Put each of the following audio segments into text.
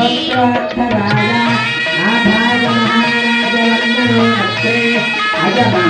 సర్వోత్తరాయ నాభాగ మహారాజవర్ణో అజమా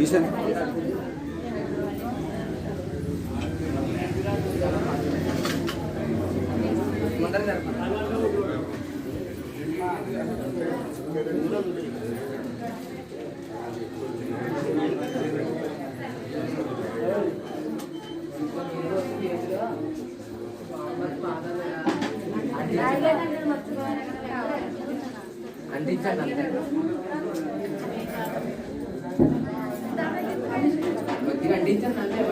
Dicen. అందించండి కొద్దిగా అంటించండి అంతే.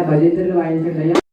भजेंद्र वाइल से